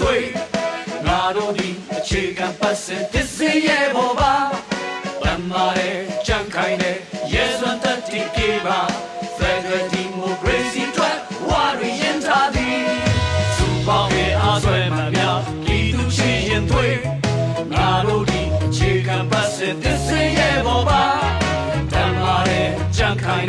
တွေငါတို့ဒီအခြေခံပတ်စင်တစ်စင်းရဲ့ဘောပါတမ်းမာတဲ့ကြံခိုင်တဲ့ရဲစွမ်းတတ်တည်ပြေပါ Federal Democracy အတွက်ဝါရရင်ထားသည်စူပေါင်းရဲ့အားဆွဲမှများပြည်သူချင်းရင်တွေငါတို့ဒီအခြေခံပတ်စင်တစ်စင်းရဲ့ဘောပါတမ်းမာတဲ့ကြံခိုင်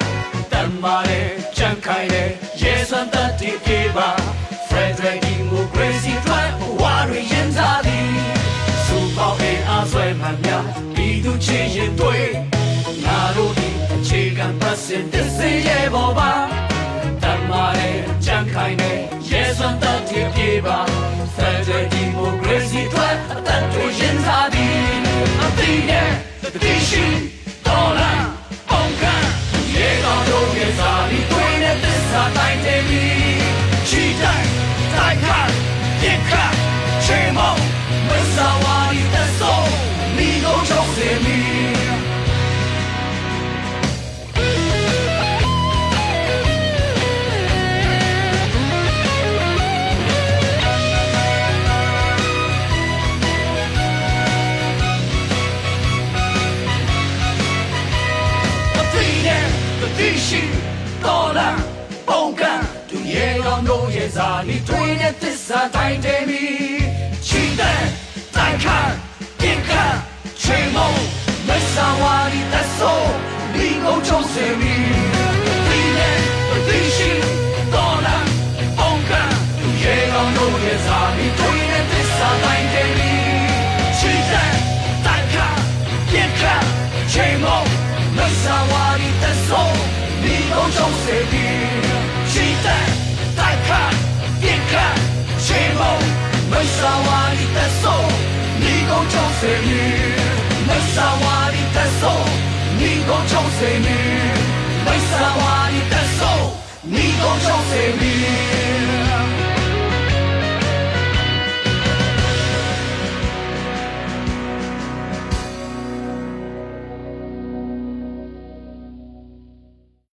ချင်းရင်တွေငါတို့ဒီအခြေခံပတ်စင်တစ်စင်းရဲ့ပေါ်ပါတမ်းမာတဲ့ကြံခိုင်တဲ့ရဲစွမ်းတတ်တည်ပြေပါ Frederick Democracy Drive ဝါရရင်သားသည်စူပေါင်းရဲ့အဆွဲမှန်များဘီသူချင်းရင်တွေငါတို့ဒီအခြေခံပတ်စင်တစ်စင်းရဲ့ပေါ်ပါတမ်းမာတဲ့ကြံခိုင်တဲ့ရဲစွမ်းတတ်တည်ပြေပါ Federal Democracy အတွက်အသက်တွေရင်စားသည်အသိနဲ့တတိရှိ 你看，什么门萨瓦伊在走，你都找死命。我今天继续刀郎风格。 က်ဆုံးမိကုန်ချုံးစေမီအသိနဲ့တတိရှိတော်လာပုံကံသူရေတော်တို့ရဲ့ဇာတိတွေနဲ့သစ္စာတိုင်းတယ်မီချီတဲ့တိုက်ခတ်ပြစ်ခတ်ချေမုံမဆာဝါဒီသက်ဆုံးဒီကုန်ချုံးစေမီအသိနဲ့တတိရှိတော်လာပုံကံသူရေတော်တို့ရဲ့ဇာတိတွေနဲ့သစ္စာတိုင်းတယ်မီချီတဲ့တိုက်ခတ်ပြစ်ခတ်ချေမုံမဆာဝါဒီသက်ဆုံးဒီကုန်ချုံးစေပြီးရှိ 期待，再看，别看，寂寞，没啥话你的手，你够就是你，没啥话你的手，你够就是你，没啥话你的手，你够就是你。